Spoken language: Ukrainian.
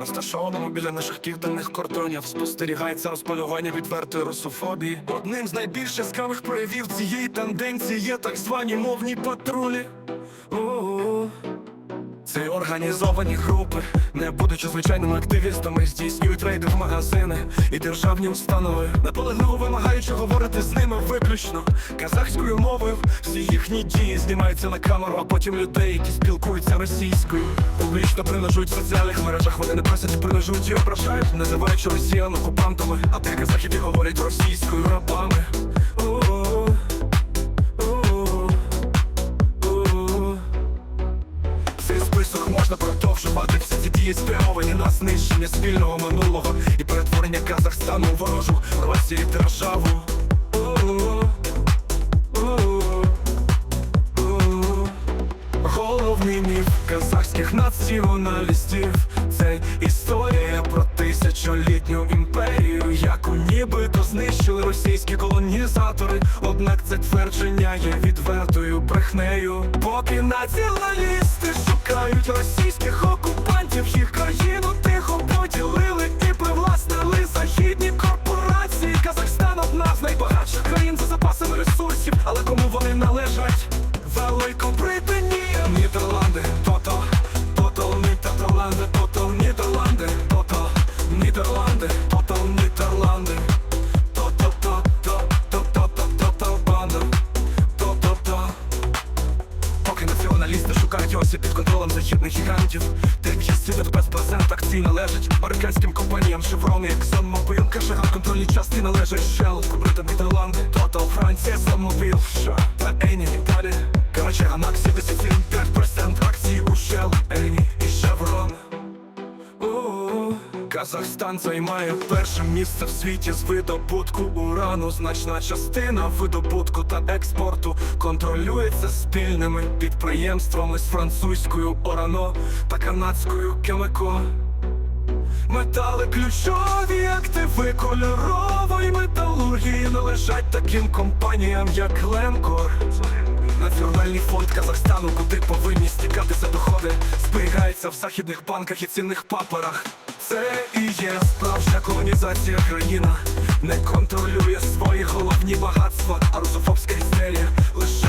розташованому біля наших південних кордонів, спостерігається розполювання відвертої русофобії. Одним з найбільш яскравих проявів цієї тенденції є так звані мовні патрулі. У-у-у. Це організовані групи, не будучи звичайними активістами, здійснюють рейди в магазини і державні установи, наполегливо вимагаючи говорити з ними виключно казахською мовою. Всі їхні дії знімаються на камеру, а потім людей, які спілкуються російською. Публічно принижують в соціальних мережах. Вони не просять, принижують і ображають, називаючи росіян окупантами, а деякі західні говорять російською рабами. Можна продовжувати всі ці дії спрямовані на знищення спільного минулого і перетворення Казахстану у ворожу Росії державу. Головний міф казахських націоналістів Це історія про тисячолітню імперію, яку нібито знищили російські колонізатори. Однак це твердження є відвертою брехнею. Поки націоналісти шукають російських окупантів, їх країну тихо поділили і привласнили західні корпорації. Казахстан одна з найбагатших країн за запасами ресурсів, але кому вони належать? Великобританія, Націоналісти шукають осіб під контролем західних гігантів. Тих без безпроцент акцій належать Американським компаніям. Chevron і ExxonMobil Кашагар контрольні частини належать Shell. Британ, Нідерланди, Total, Франція, ExxonMobil Що? Казахстан займає перше місце в світі з видобутку урану. Значна частина видобутку та експорту контролюється спільними підприємствами з французькою Орано та канадською Кемеко. Метали ключові активи кольорової металургії належать таким компаніям, як Ленкор. Національний фонд Казахстану, куди повинні стікатися доходи, зберігається в західних банках і цінних паперах. Це і є справжня колонізація країна, не контролює свої головні багатства, а русофобська істерія лише.